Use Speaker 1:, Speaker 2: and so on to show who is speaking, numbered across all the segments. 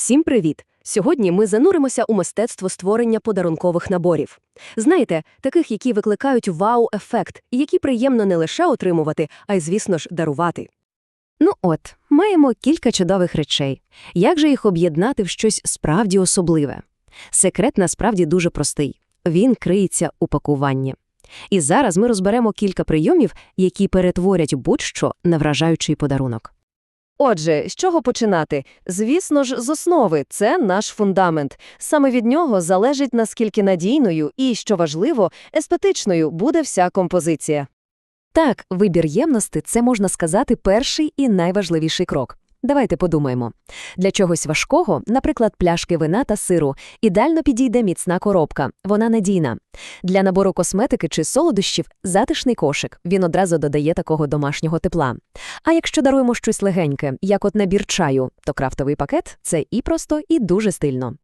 Speaker 1: Всім привіт! Сьогодні ми зануримося у мистецтво створення подарункових наборів. Знаєте, таких, які викликають вау-ефект, і які приємно не лише отримувати, а й, звісно ж, дарувати. Ну от, маємо кілька чудових речей. Як же їх об'єднати в щось справді особливе? Секрет насправді дуже простий. Він криється у пакуванні. І зараз ми розберемо кілька прийомів, які перетворять будь-що на вражаючий подарунок. Отже, з чого починати? Звісно ж, з основи – це наш фундамент. Саме від нього залежить, наскільки надійною і, що важливо, естетичною буде вся композиція. Так, вибір ємності – це, можна сказати, перший і найважливіший крок. Давайте подумаємо. Для чогось важкого, наприклад, пляшки вина та сиру, ідеально підійде міцна коробка, вона надійна. Для набору косметики чи солодощів – затишний кошик, він одразу додає такого домашнього тепла. А якщо даруємо щось легеньке, як от набір чаю, то крафтовий пакет – це і просто, і дуже стильно.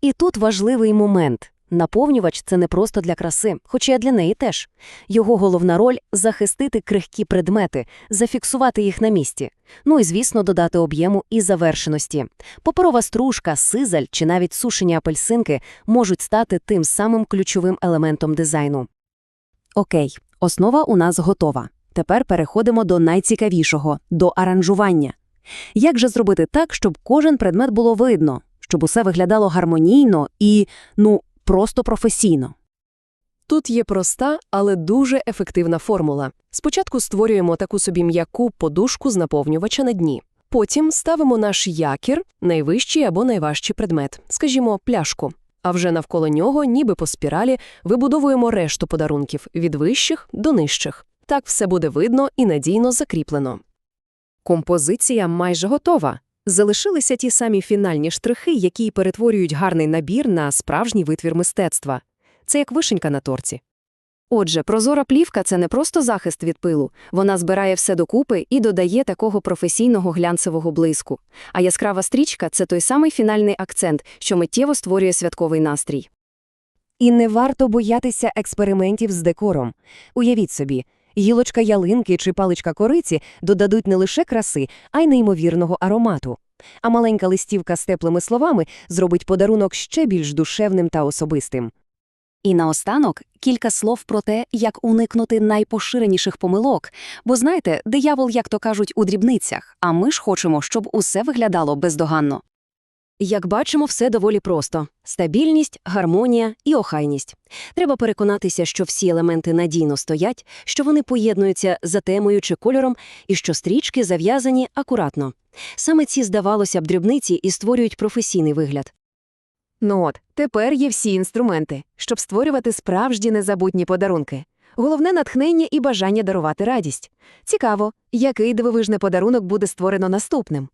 Speaker 1: І тут важливий момент. Наповнювач – це не просто для краси, хоча й для неї теж. Його головна роль – захистити крихкі предмети, зафіксувати їх на місці. Ну і, звісно, додати об'єму і завершеності. Паперова стружка, сизаль чи навіть сушені апельсинки можуть стати тим самим ключовим елементом дизайну. Окей, основа у нас готова. Тепер переходимо до найцікавішого – до аранжування. Як же зробити так, щоб кожен предмет було видно, щоб усе виглядало гармонійно і, ну, просто професійно?
Speaker 2: Тут є проста, але дуже ефективна формула. Спочатку створюємо таку собі м'яку подушку з наповнювача на дні. Потім ставимо наш якір, найвищий або найважчий предмет, скажімо, пляшку. А вже навколо нього, ніби по спіралі, вибудовуємо решту подарунків від вищих до нижчих. Так все буде видно і надійно закріплено. Композиція майже готова. Залишилися ті самі фінальні штрихи, які перетворюють гарний набір на справжній витвір мистецтва. Це як вишенька на торці. Отже, прозора плівка – це не просто захист від пилу. Вона збирає все докупи і додає такого професійного глянцевого блиску. А яскрава стрічка – це той самий фінальний акцент, що миттєво створює святковий настрій.
Speaker 1: І не варто боятися експериментів з декором. Уявіть собі, гілочка ялинки чи паличка кориці додадуть не лише краси, а й неймовірного аромату. А маленька листівка з теплими словами зробить подарунок ще більш душевним та особистим. І наостанок кілька слов про те, як уникнути найпоширеніших помилок. Бо знаєте, диявол, як то кажуть, у дрібницях, а ми ж хочемо, щоб усе виглядало бездоганно. Як бачимо, все доволі просто: стабільність, гармонія і охайність. Треба переконатися, що всі елементи надійно стоять, що вони поєднуються за темою чи кольором, і що стрічки зав'язані акуратно. Саме ці, здавалося б, дрібниці і створюють професійний вигляд.
Speaker 2: Ну от, тепер є всі інструменти, щоб створювати справжні незабутні подарунки. Головне натхнення і бажання дарувати радість. Цікаво, який дивовижний подарунок буде створено наступним.